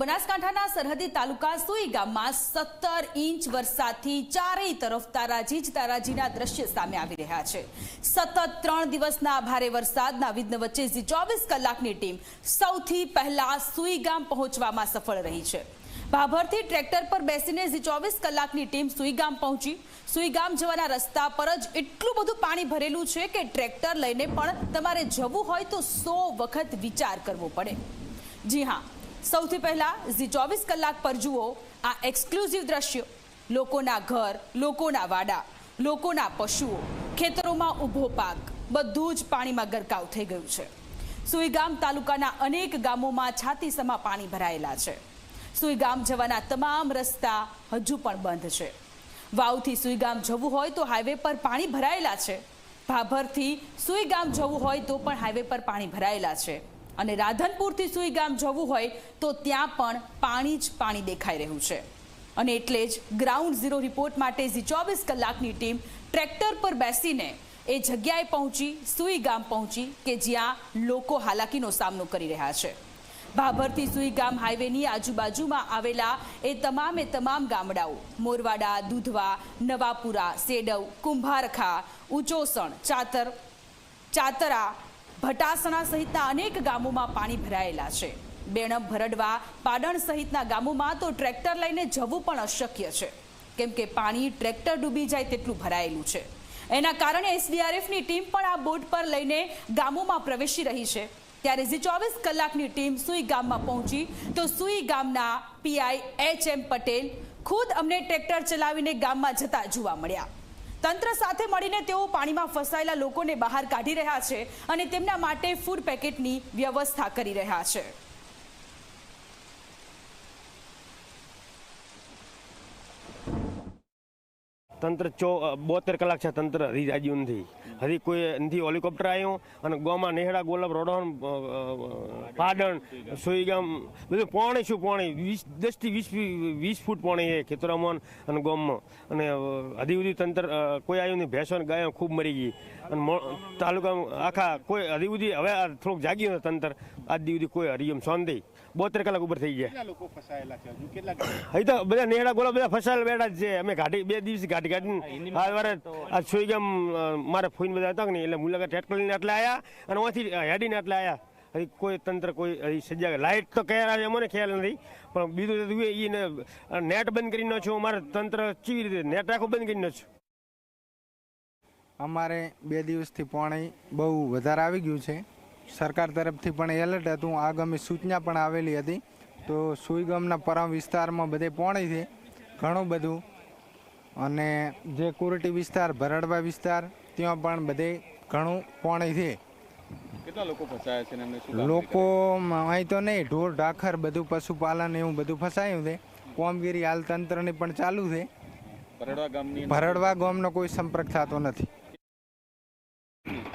બનાસકાંઠાના સરહદી તાલુકા સુઈ ગામમાં સત્તર ઇંચ વરસાદથી ચારેય તરફ તારાજી જ તારાજીના દ્રશ્ય સામે આવી રહ્યા છે. સતત ત્રણ દિવસના ભારે વરસાદના વિઘ્ન વચ્ચે ચોવીસ કલાકની ટીમ સૌથી પહેલા સુઈ ગામ પહોંચવામાં સફળ રહી છે. ભાભરથી ટ્રેક્ટર પર બેસીને ઝી ચોવીસ કલાકની ટીમ સુઈગામ પહોંચી. સુઈગામ જવાના રસ્તા પર જ એટલું બધું પાણી ભરેલું છે કે ટ્રેક્ટર લઈને પણ તમારે જવું હોય તો સો વખત વિચાર કરવો પડે. જી હા સૌથી પહેલા ઝી ચોવીસ કલાક પર જુઓ આ એક્સક્લુઝિવ દ્રશ્યો. લોકોના ઘર, લોકોના વાડા, લોકોના પશુઓ, ખેતરોમાં ઊભો પાક, બધું જ પાણીમાં ગરકાવ થઈ ગયું છે. સુઈગામ તાલુકાના અનેક ગામોમાં છાતીસમાં પાણી ભરાયેલા છે. સુઈગામ જવાના તમામ રસ્તા હજુ પણ બંધ છે. વાવથી સુઈગામ જવું હોય તો હાઈવે પર પાણી ભરાયેલા છે. ભાભરથી સુઈગામ જવું હોય તો પણ હાઈવે પર પાણી ભરાયેલા છે. અને રાધનપુરથી સુઈગામ જવું હોય તો ત્યાં પણ પાણી જ પાણી દેખાઈ રહ્યું છે. અને એટલે જ ગ્રાઉન્ડ ઝીરો રિપોર્ટ માટે ઝી ચોવીસ કલાકની ટીમ ટ્રેક્ટર પર બેસીને એ જગ્યાએ પહોંચી, સુઈ ગામ પહોંચી કે જ્યાં લોકો હાલાકીનો સામનો કરી રહ્યા છે. ભાભરથી સુઈ ગામ હાઈવેની આજુબાજુમાં આવેલા એ તમામે તમામ ગામડાઓ, મોરવાડા, દૂધવા, નવાપુરા, સેડવ, કુંભારખા, ઉચોસણ, ચાતર, ચાતરા ભટાસણા સહિતના અનેક ગામોમાં પાણી ભરાયેલા છે. બેણપ ભરડવા, પાડણ સહિતના ગામોમાં તો ટ્રેક્ટર લઈને જવું પણ અશક્ય છે. કેમ કે પાણી ટ્રેક્ટર ડૂબી જાય તેટલું ભરાયેલું છે. એના કારણે એસડીઆરએફની ટીમ પણ આ બોટ પર લઈને ગામોમાં પ્રવેશી રહી છે. ત્યારે ઝી ચોવીસ કલાકની ટીમ સુઈ ગામમાં પહોંચી, તો સુઈ ગામના પીઆઈ એચ એમ પટેલ ખુદ અમને ટ્રેક્ટર ચલાવીને ગામમાં જતા જોવા મળ્યા. તંત્ર સાથે મળીને તેઓ પાણીમાં ફસાયેલા લોકોને બહાર કાઢી રહ્યા છે અને તેમના માટે ફૂડ પેકેટની વ્યવસ્થા કરી રહ્યા છે. તંત્ર ચો બોતેર કલાક છે તંત્ર હજી રાજી નથી. હજી કોઈ નથી હોલિકોપ્ટર આવ્યું અને ગોમાં નેહડા ગોલબ રોડોન પાડણ સોઈગામ બધું પોણે શું પોણી? વીસ દસથી વીસ વીસ ફૂટ પોણી છે ખેતરામાં અને ગોમમાં. અને હજી સુધી તંત્ર કોઈ આવ્યું નહીં ભેંસો ગાયો ખૂબ મરી ગઈ. અને તાલુકા આખા કોઈ હજી સુધી હવે આ થોડુંક જાગ્યું તંત્ર. આજ દી સુધી કોઈ હરિયમ શાંતિ બોતેર કલાક ઉપર થઈ ગયા. હજુ તો બધા નેહડા ગોલા બધા ફસાયેલા બેઠા જ છે. અમે ઘાટી બે દિવસ ઘાટી ઘાટી આ મારે આ સુઈ ગામ મારે ફોઈન બધા હતા ને નહીં એટલે મુલાકાત ટ્રેક્ટર કરીને એટલે આવ્યા અને ઓથી હેડીને એટલે આવ્યા હજી કોઈ તંત્ર કોઈ હજી સજા લાઇટ તો કયા છે મને ખ્યાલ નથી પણ બીજું તો એને નેટ બંધ કરી છું મારે તંત્ર કેવી રીતે નેટ આખું બંધ કરી નાખ્યું? અમારે બે દિવસથી પાણી બહુ વધારે આવી ગયું છે. સરકાર તરફથી પણ એલર્ટ હતું. આગામી સૂચના પણ આવેલી હતી. તો સુઈગમના પરમ વિસ્તારમાં બધે પાણી છે. ઘણું બધું અને જે કુરટી વિસ્તાર ભરડવા વિસ્તાર ત્યાં પણ બધે ઘણું પાણી છે. કેટલા લોકો ફસાયા છે એમને શું લોકો અહીં તો નહીં ઢોર ઢાખર બધું પશુપાલન એવું બધું ફસાયું છે. કોમગીરી હાલ તંત્રની પણ ચાલુ છે. ભરડવા ગામની ભરડવા ગામનો કોઈ સંપર્ક થતો નથી.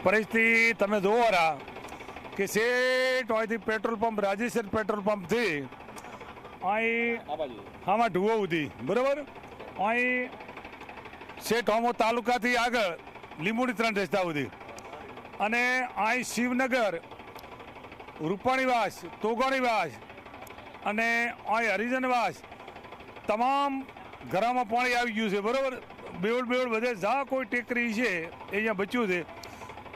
પરિસ્થિતિ તમે જોવો રા કે શેઠ અહીંથી પેટ્રોલ પંપ રાજેશ્વર પેટ્રોલ પંપથી અહીં આ આમાં ઢુવો સુધી બરાબર? અહીં શેઠ તાલુકાથી આગળ, લીંબુડી ત્રણ રસ્તા સુધી. અને અહીં શિવનગર, રૂપાણીવાસ, તોગણીવાસ અને અહીં હરિજનવાસ તમામ ઘરમાં પાણી આવી ગયું છે, બરાબર? બેવડ બેવડ બધે જા કોઈ ટેકરી છે, એ અહીંયા બચ્યું છે.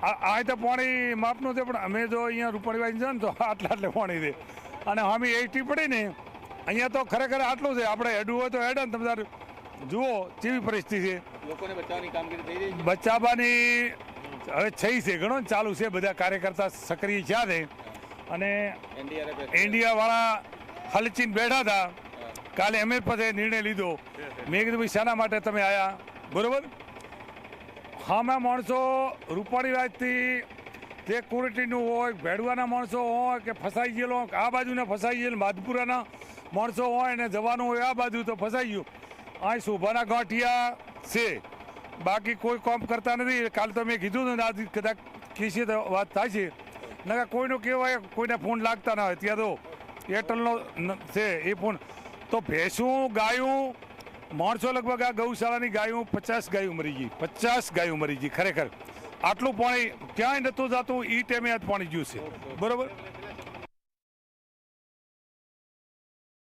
આ તો પાણી માપનું છે પણ અમે જો અહીંયા રૂપાણીવાસ છે ને, તો આટલા આટલે પાણી છે. અને અમે એટી પડી ને, અહીંયા તો ખરેખર આટલું છે. આપણે હેડવું હોય તો હેડે ને તમે જુઓ, કેવી પરિસ્થિતિ છે. લોકોને બચાવવાની કામગીરી થઈ રહી છે? બચાવવાની હવે થઈ છે ઘણો ચાલુ છે બધા કાર્યકર્તા સક્રિય થયા છે. અને ઇન્ડિયાવાળા હલચીન બેઠા હતા. કાલે અમે પાસે નિર્ણય લીધો. મેં કીધું ભાઈ શાના માટે તમે આવ્યા બરોબર? હામાં માણસો રૂપાણી રાજથી તે કુરટીનું હોય ભેડવાના માણસો હોય કે ફસાઈ ગયેલો આ બાજુના ફસાઈ ગયેલ માધપુરાના માણસો હોય ને જવાનું હોય આ બાજુ તો ફસાઈ ગયું. અહીં શોભાના ગાંઠિયા છે. બાકી કોઈ કામ કરતા નથી. કાલ તો મેં કીધું ને આજે કદાચ કીશે વાત થાય છે. નકા કોઈનું કહેવાય, કોઈને ફોન લાગતા ના હોય. ત્યાં તો એરટેલનો છે, એ ફોન. તો ભેંસું ગાયું, માણસો લગભગ આ ગૌશાળાની ગાયું પચાસ ગાયું મરી ગઈ. પચાસ ગાયું મરી ગઈ, ખરેખર. આટલું પાણી ક્યાંય નહોતું જતું એ ટાઈમે આ પાણી ગયું છે. બરોબર?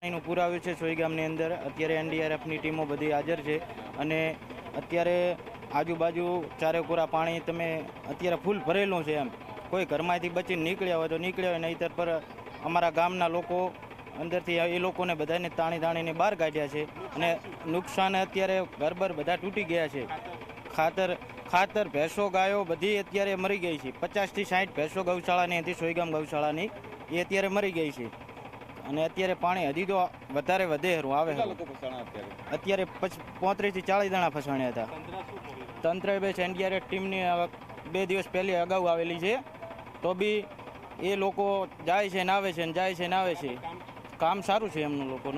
પાણીનું પૂર આવ્યું છે સોઈ ગામની અંદર. અત્યારે એનડીઆરએફની ટીમો બધી હાજર છે અને અત્યારે આજુબાજુ ચારે કોરા પાણી તમે અત્યારે ફૂલ ભરેલું છે એમ. કોઈ ઘરમાંથી બચીને નીકળ્યા હોય તો નીકળ્યા હોય, નહીતર પર અમારા ગામના લોકો અંદરથી એ લોકોને બધાને તાણી તાણીને બહાર કાઢ્યા છે અને નુકસાન અત્યારે ઘરબર બધા તૂટી ગયા છે. ખાતર ખાતર, ભેંસો, ગાયો બધી અત્યારે મરી ગઈ છે. પચાસથી સાઠ ભેંસો ગૌશાળાની હતી સોઈગામ ગૌશાળાની. એ અત્યારે મરી ગઈ છે. અને અત્યારે પાણી હજી તો વધારે વધે હરું આવે અત્યારે? પોત્રીસથી ચાલીસ જણા ફસાણ્યા હતા. તંત્ર બે એનડીઆરએફ ટીમની બે દિવસ પહેલી અગાઉ આવેલી છે. તો બી એ લોકો જાય છે ને આવે છે ને જાય છે ને આવે છે. કામ સારું છે એમનું લોકોનું.